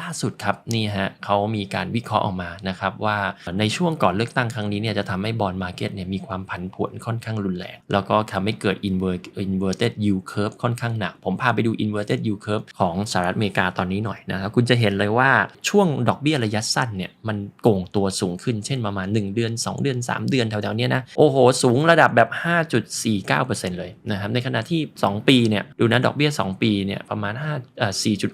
ล่าสุดครับนี่ฮะเขามีการวิเคราะห์ออกมานะครับว่าในช่วงก่อนเลือกตั้งครั้งนี้เนี่ยจะทำให้บอลมาร์เก็ตเนี่ยมีความผันผวนค่อนข้างรุนแรงแล้วก็ทำให้เกิด invert inverted yield curve ค่อนข้างหนัก ผมพาไปดู inverted yield curve ของสหรัฐอเมริกาตอนนี้หน่อยนะครับคุณจะเห็นเลยว่าช่วงดอกเบี้ยระยะสั้นเนี่ยมันโก่งตัวสูงขึ้นเช่นประมาณ 1 เดือน 2 เดือน 3 เดือนแถวๆนี้นะโอ้โห สูงระดับแบบ 5.49%เลยนะครับในขณะที่ 2 ปีเนี่ยดูนะดอกเบี้ย 2 ปีเนี่ยประมาณ5เอ่อ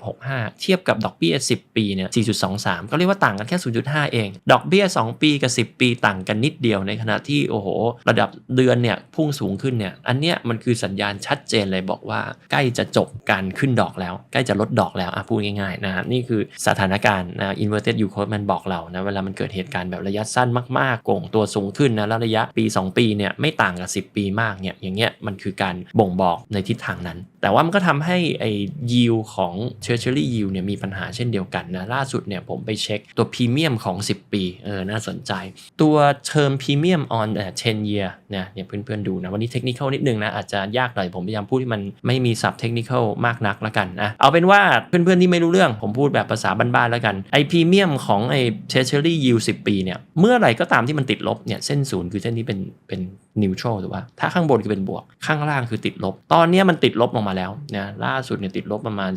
4.65 เทียบกับดอกเบี้ย10 ปีเนี่ย 4.23 ก็เรียกว่าต่างกันแค่ 0.5 เอง ดอกเบี้ย 2 ปีกับ 10 ปีต่างกันนิดเดียวในขณะที่โอ้โห ระดับเดือนเนี่ยพุ่งสูงขึ้นเนี่ย อันเนี้ยมันคือสัญญาณชัดเจนเลยบอกว่า ใกล้จะจบการขึ้นดอกแล้ว ใกล้จะลดดอกแล้วอะพูดง่ายๆนะนี่คือสถานการณ์นะ inverted yield curve มันบอกเรานะเวลามันเกิดเหตุการณ์แบบระยะสั้นมากๆโก่งตัวสูงขึ้นนะแล้วระยะปี 2 ปีเนี่ยไม่ต่างกับ 10 ปีมากเนี่ยอย่างเงี้ยมันคือการบ่งบอกในทิศทางนั้นแต่ว่ามันก็ทำให้ไอ้ yield ของ treasury yield เนี่ยมีปัญหาเช่นเดียวกันนะ ล่าสุดเนี่ยผมไปเช็คตัวพรีเมียมของ 10 ปีเออน่าสนใจ ตัว term premium on เอ่อ10 year เนี่ยเนี่ยเพื่อนๆดูนะ วันนี้เทคนิคนิดนึงนะ อาจจะยากหน่อยผมพยายามพูดที่มันไม่มีศัพท์เทคนิคมากนักละกันนะเอาเป็นว่าเพื่อนๆที่ไม่รู้เรื่องผมพูดแบบภาษาบ้านๆแล้วกันไอ้พรีเมียมของไอ้ treasury yield 10 ปีเนี่ยเมื่อไหร่ก็ตามที่มันติดลบเนี่ยเส้นศูนย์คือเส้นนี้เป็นเป็น นิวทรัลถูกป่ะถ้าข้างบนคือเป็นบวก ข้างล่างคือติดลบ ตอนนี้มันติดลบลงมาแล้วนะล่าสุดเนี่ยติดลบประมาณ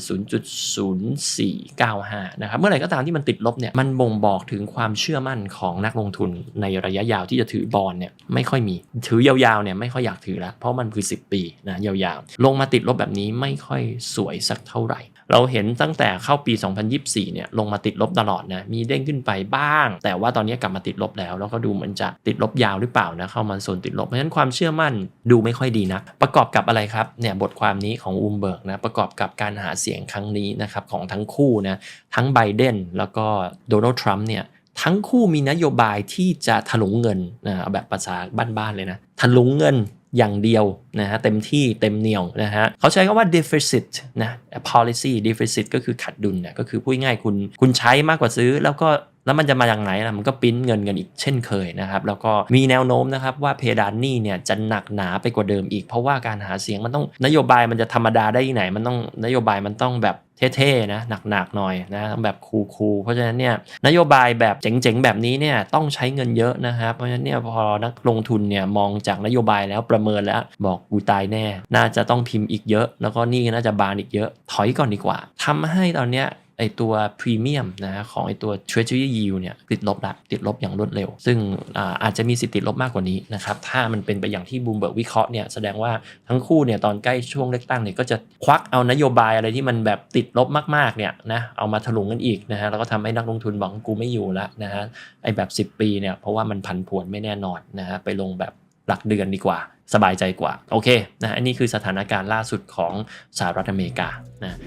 0.0495 นะครับ เมื่อไหร่ก็ตามที่มันติดลบเนี่ยมันบ่งบอกถึงความเชื่อมั่นของนักลงทุนในระยะยาวที่จะถือบอลเนี่ยไม่ค่อยมี ถือยาวๆเนี่ยไม่ค่อยอยากถือแล้วเพราะมันคือ 10 ปีนะยาวๆ ลงมาติดลบแบบนี้ไม่ค่อยสวยสักเท่าไหร่ เราเห็นตั้งแต่เข้าปี 2024 เนี่ยลงมาติดลบตลอดนะมีเด้งขึ้นไปบ้าง แต่ว่าตอนนี้กลับมาติดลบแล้ว แล้วก็ดูเหมือนจะติดลบยาวหรือเปล่านะเข้ามาโซนติดลบเพราะฉะนั้นความเชื่อมั่นดูไม่ค่อยดีนะประกอบกับอะไรครับเนี่ยบทความนี้ของอูมเบิร์กนะประกอบกับการหาเสียงครั้งนี้นะครับของทั้งคู่นะทั้งไบเดนแล้วก็โดนัลด์ทรัมป์เนี่ยทั้งคู่มีนโยบายที่จะถลุงเงินนะเอาแบบภาษาบ้านๆเลยนะถลุงเงิน อย่างเดียวนะฮะเต็มที่เต็มเหนียวนะฮะเขาใช้คำว่า deficit นะ policy deficit ก็คือขาดดุลเนี่ยก็คือพูดง่ายคุณคุณใช้มากกว่าซื้อแล้วก็แล้วมันจะมาอย่างไหนล่ะมันก็ปิ้นเงินกันอีกเช่นเคยนะครับแล้วก็มีแนวโน้มนะครับว่าเพดานหนี้เนี่ยจะหนักหนาไปกว่าเดิมอีก เพราะว่าการหาเสียงมันต้องนโยบายมันจะธรรมดาได้ที่ไหน มันต้องนโยบายมันต้องแบบ เท่ๆนะหนักๆหน่อยนะแบบคูลๆเพราะฉะนั้นเนี่ยนโยบายแบบเจ๋งๆแบบนี้เนี่ยต้องใช้เงินเยอะนะครับเพราะฉะนั้นเนี่ยพอนักลงทุนเนี่ยมองจากนโยบายแล้วประเมินแล้วบอกกูตายแน่ น่าจะต้องพิมพ์อีกเยอะ แล้วก็นี่น่าจะบานอีกเยอะ ถอยก่อนดีกว่าทำให้ตอนเนี้ย ไอตัวพรีเมียมนะฮะของไอตัว Treasury Yield เนี่ยติดลบละติดลบอย่างรวดเร็ว ซึ่งอาอาจจะมีสิทธิ์ติดลบมากกว่านี้นะครับถ้ามันเป็นไปอย่างที่บูมเบิร์กวิเคราะห์เนี่ยแสดงว่าทั้งคู่เนี่ยตอนใกล้ช่วงเลือกตั้งเนี่ยก็จะควักเอานโยบายอะไรที่มันแบบติดลบมากๆเนี่ยนะเอามาถลุงกันอีกนะฮะแล้วก็ทำให้นักลงทุนบอกกูไม่อยู่ละนะฮะไอแบบ 10 ปีเนี่ยเพราะว่ามันผันผวนไม่แน่นอนนะฮะไปลงแบบหลักเดือนดีกว่าสบายใจกว่า โอเคนะอันนี้คือสถานการณ์ล่าสุดของสหรัฐอเมริกานะ